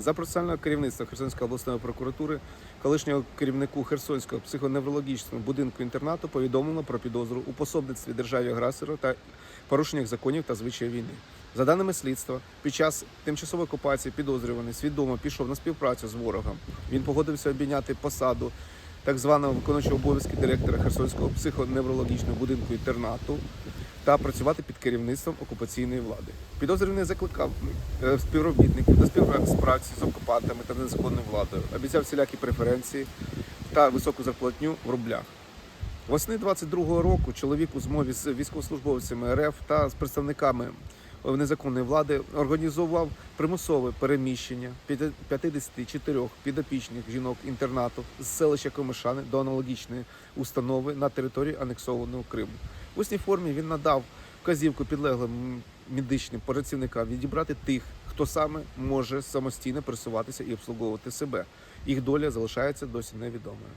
За процесуального керівництва Херсонської обласної прокуратури, колишнього керівнику Херсонського психоневрологічного будинку інтернату повідомлено про підозру у пособництві державі агресору та порушеннях законів та звичаїв війни. За даними слідства, під час тимчасової окупації підозрюваний свідомо пішов на співпрацю з ворогом. Він погодився обійняти посаду так званого виконуючого обов'язки директора Херсонського психоневрологічного будинку інтернату та працювати під керівництвом окупаційної влади. Підозрюваний закликав е, співробітників до співпраці з окупантами та незаконною владою, обіцяв всілякі преференції та високу зарплатню в рублях. Восени 22-го року чоловік у змові з військовослужбовцями РФ та з представниками незаконної влади організував примусове переміщення 54 підопічних жінок інтернату з селища Комишани до аналогічної установи на території анексованого Криму. В усній формі він надав вказівку підлеглим медичним працівникам відібрати тих, хто саме може самостійно пересуватися і обслуговувати себе. Їх доля залишається досі невідомою.